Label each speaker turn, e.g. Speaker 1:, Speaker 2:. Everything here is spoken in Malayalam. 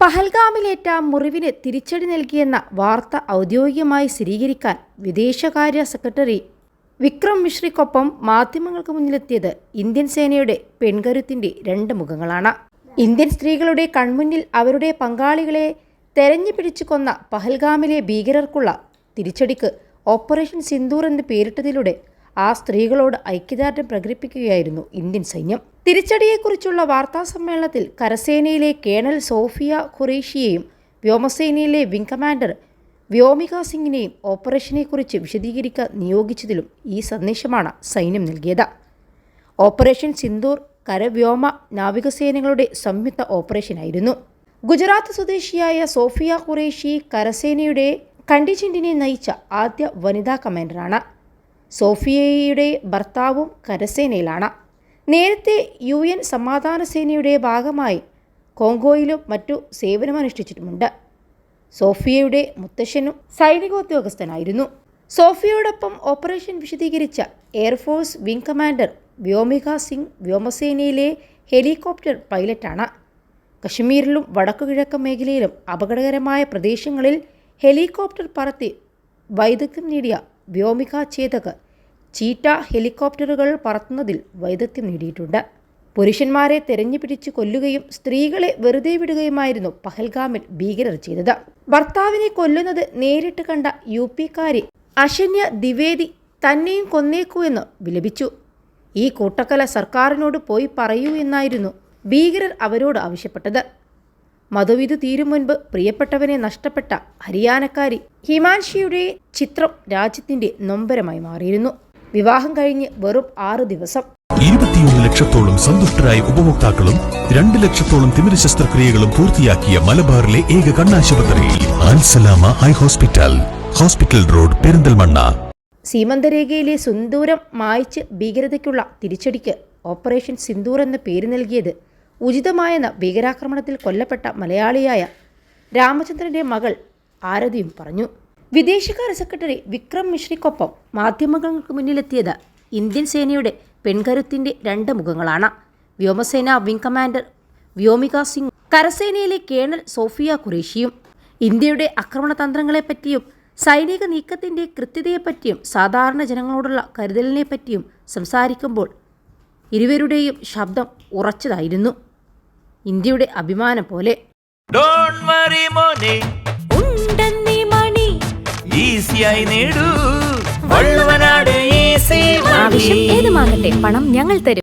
Speaker 1: പഹൽഗാമിലേറ്റ മുറിവിന് തിരിച്ചടി നൽകിയെന്ന വാർത്ത ഔദ്യോഗികമായി സ്ഥിരീകരിക്കാൻ വിദേശകാര്യ സെക്രട്ടറി വിക്രം മിശ്രിക്കൊപ്പം മാധ്യമങ്ങൾക്ക് മുന്നിലെത്തിയത് ഇന്ത്യൻ സേനയുടെ പെൺകരുത്തിന്റെ രണ്ട് മുഖങ്ങളാണ്. ഇന്ത്യൻ സ്ത്രീകളുടെ കൺമുന്നിൽ അവരുടെ പങ്കാളികളെ തെരഞ്ഞു പിടിച്ചു കൊന്ന പഹൽഗാമിലെ ഭീകരർക്കുള്ള തിരിച്ചടിക്ക് ഓപ്പറേഷൻ സിന്ദൂർ എന്ന് പേരിട്ടതിലൂടെ ആ സ്ത്രീകളോട് ഐക്യദാർഢ്യം പ്രകടിപ്പിക്കുകയായിരുന്നു ഇന്ത്യൻ സൈന്യം. തിരിച്ചടിയെക്കുറിച്ചുള്ള വാർത്താ സമ്മേളനത്തിൽ കരസേനയിലെ കേണൽ സോഫിയ ഖുറേഷിയെയും വ്യോമസേനയിലെ വിംഗ് കമാൻഡർ വ്യോമിക സിംഗിനെയും ഓപ്പറേഷനെക്കുറിച്ച് വിശദീകരിക്കാൻ നിയോഗിച്ചതിലും ഈ സന്ദേശമാണ് സൈന്യം നൽകിയത്. ഓപ്പറേഷൻ സിന്ദൂർ കരവ്യോമ നാവികസേനകളുടെ സംയുക്ത ഓപ്പറേഷനായിരുന്നു. ഗുജറാത്ത് സ്വദേശിയായ സോഫിയ ഖുറേഷി കരസേനയുടെ കണ്ടിജന്റിനെ നയിച്ച ആദ്യ വനിതാ കമാൻഡറാണ്. സോഫിയയുടെ ഭർത്താവും കരസേനയിലാണ്. നേരത്തെ യു എൻ സമാധാന സേനയുടെ ഭാഗമായി കോങ്കോയിലും മറ്റു സേവനമനുഷ്ഠിച്ചിട്ടുമുണ്ട് സോഫിയയുടെ മുത്തശ്ശനും സൈനികോദ്യോഗസ്ഥനായിരുന്നു. സോഫിയയോടൊപ്പം ഓപ്പറേഷൻ വിശദീകരിച്ച air force wing commander Vyomika Singh വ്യോമസേനയിലെ helicopter പൈലറ്റാണ്. കശ്മീരിലും വടക്കുകിഴക്കൻ മേഖലയിലും അപകടകരമായ പ്രദേശങ്ങളിൽ ഹെലികോപ്റ്റർ പറത്തി വൈദഗ്ധ്യം നേടിയ വ്യോമിക ചേതക് ചീറ്റ ഹെലികോപ്റ്ററുകൾ പറത്തുന്നതിൽ വൈദഗ്ധ്യം നേടിയിട്ടുണ്ട്. പുരുഷന്മാരെ തെരഞ്ഞു പിടിച്ച് കൊല്ലുകയും സ്ത്രീകളെ വെറുതെ വിടുകയുമായിരുന്നു പഹൽഗാമിൽ ഭീകരർ ചെയ്തത്. ഭർത്താവിനെ കൊല്ലുന്നത് നേരിട്ട് കണ്ട യു പിക്കാരി അശന്യ ദ്വിവേദി തന്നെയും കൊന്നേക്കൂ എന്ന് വിലപിച്ചു. ഈ കൂട്ടക്കല സർക്കാരിനോട് പോയി പറയൂ എന്നായിരുന്നു ഭീകരർ അവരോട് ആവശ്യപ്പെട്ടത്. മധുവിധു തീരും മുൻപ് പ്രിയപ്പെട്ടവനെ നഷ്ടപ്പെട്ട ഹരിയാനക്കാരി ഹിമാൻഷിയുടെ ചിത്രം രാജ്യത്തിന്റെ നൊമ്പരമായി മാറിയിരുന്നു. വിവാഹം കഴിഞ്ഞ് വെറും ആറു ദിവസം.
Speaker 2: ഇരുപത്തിയൊന്ന് ലക്ഷത്തോളം സന്തുഷ്ടരായ ഉപഭോക്താക്കളും രണ്ട് ലക്ഷത്തോളം തിമിര ശസ്ത്രക്രിയകളും പൂർത്തിയാക്കിയ മലബാറിലെ ഏക കണ്ണാശുപത്രി Al Salama eye hospital hospital road Perinthalmanna.
Speaker 1: സീമന്തരേഖയിലെ സുന്ദൂരം മായ്ച്ച് ഭീകരതയ്ക്കുള്ള തിരിച്ചടിക്ക് ഓപ്പറേഷൻ സിന്ദൂർ എന്ന പേര് നൽകിയത് ഉചിതമായെന്ന ഭീകരാക്രമണത്തിൽ കൊല്ലപ്പെട്ട മലയാളിയായ രാമചന്ദ്രന്റെ മകൾ ആരതിയും പറഞ്ഞു. വിദേശകാര്യ സെക്രട്ടറി വിക്രം മിശ്രയ്ക്കൊപ്പം മാധ്യമങ്ങൾക്ക് മുന്നിലെത്തിയത് ഇന്ത്യൻ സേനയുടെ പെൺകരുത്തിന്റെ രണ്ട് മുഖങ്ങളാണ്. വ്യോമസേന വിംഗ് കമാൻഡർ വ്യോമിക സിംഗ് കരസേനയിലെ കേണൽ സോഫിയ ഖുറേഷിയും ഇന്ത്യയുടെ ആക്രമണ തന്ത്രങ്ങളെപ്പറ്റിയും സൈനിക നീക്കത്തിന്റെ കൃത്യതയെപ്പറ്റിയും സാധാരണ ജനങ്ങളോടുള്ള കരുതലിനെപ്പറ്റിയും സംസാരിക്കുമ്പോൾ ഇരുവരുടെയും ശബ്ദം ഉറച്ചതായിരുന്നു. ഇന്ത്യയുടെ അഭിമാനം പോലെ.
Speaker 3: ഈസിയായി നേടൂ.
Speaker 4: ഏതുമാകട്ടെ പണം ഞങ്ങൾ തരും.